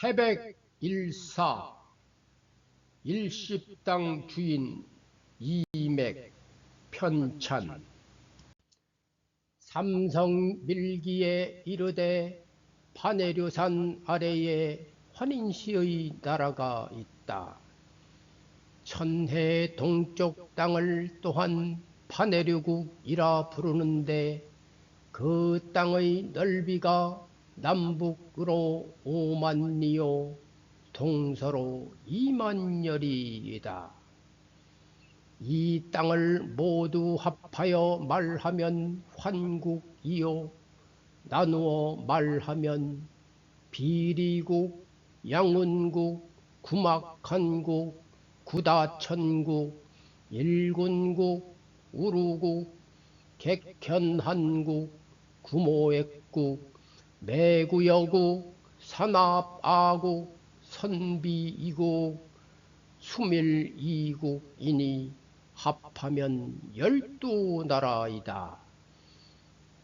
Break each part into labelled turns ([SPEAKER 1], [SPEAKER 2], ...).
[SPEAKER 1] 태백 일사 일십당 주인 이맥 편찬 삼성 밀기에 이르되 파내류산 아래에 환인시의 나라가 있다. 천해 동쪽 땅을 또한 파내류국이라 부르는데 그 땅의 넓이가 남북으로 오만리요 동서로 이만여리이다. 이 땅을 모두 합하여 말하면 환국이요 나누어 말하면 비리국, 양운국, 구막한국, 구다천국, 일군국, 우루국, 객현한국, 구모액국, 매구여국, 산압아국, 선비이국, 수밀이국이니 합하면 열두 나라이다.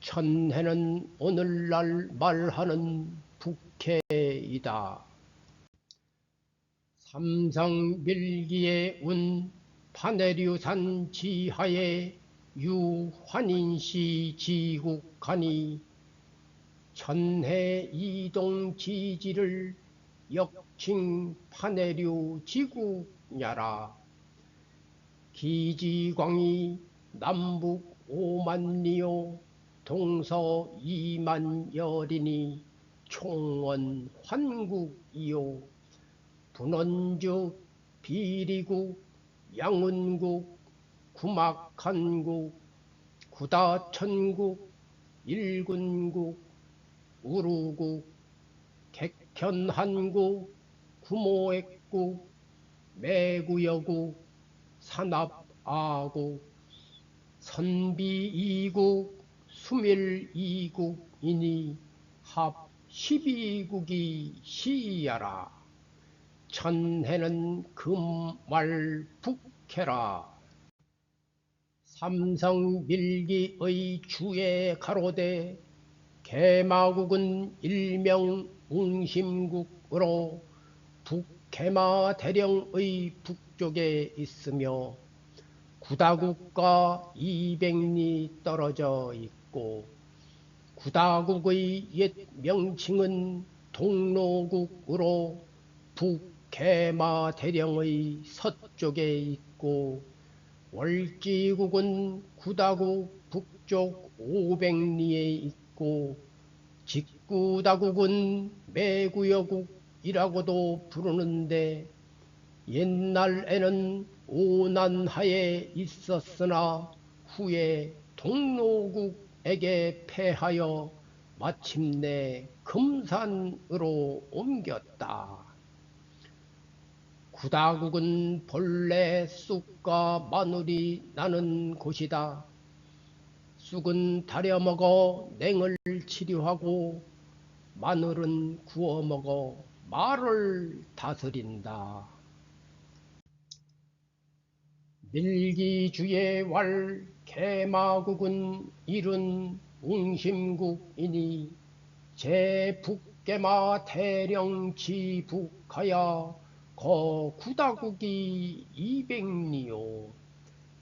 [SPEAKER 1] 천해는 오늘날 말하는 북해이다. 삼성밀기에 운 파내류산 지하에 유환인시 지국하니 천해 이동 지지를 역칭 파내류 지국냐라. 기지광이 남북 오만리요 동서 이만여리니 총원 환국이요 분원주 비리국 양운국 구막한국 구다천국 일군국 우루국 객현한국 구모액국 매구여국 산압아국 선비이국 수밀이국이니 합 12국이 시야라. 천해는 금말 북해라. 삼성밀기의 주에 가로되 개마국은 일명 웅심국으로 북개마 대령의 북쪽에 있으며 구다국과 200리 떨어져 있고 구다국의 옛 명칭은 동로국으로 북개마 대령의 서쪽에 있고 월지국은 구다국 북쪽 500리에 있고 직구다국은 매구여국이라고도 부르는데 옛날에는 오난하에 있었으나 후에 동로국에게 패하여 마침내 금산으로 옮겼다. 구다국은 본래 쑥과 마늘이 나는 곳이다. 쑥은 다려 먹어 냉을 치료하고 마늘은 구워 먹어 말을 다스린다. 밀기주의 왈 개마국은 이른 웅심국이니 제북개마 대령지 북하야 거 구다국이 이백리요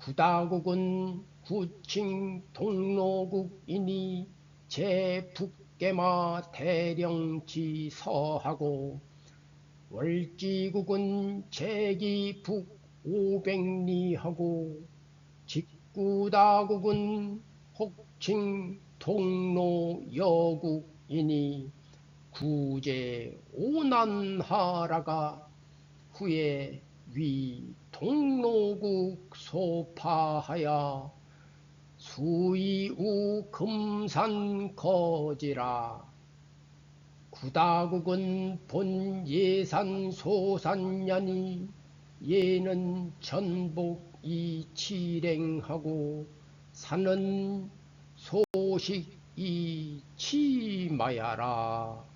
[SPEAKER 1] 구다국은 구칭 동로국이니 제북개마 대령지 서하고 월지국은 제기 북 500리하고 직구다국은 혹칭 동로 여국이니 구제 오난하라가 후에 위 동로국 소파하여 수이우 금산 거지라 구다국은 본 예산 소산년이 예는 전복 이 치랭하고 산은 소식 이 치마야라.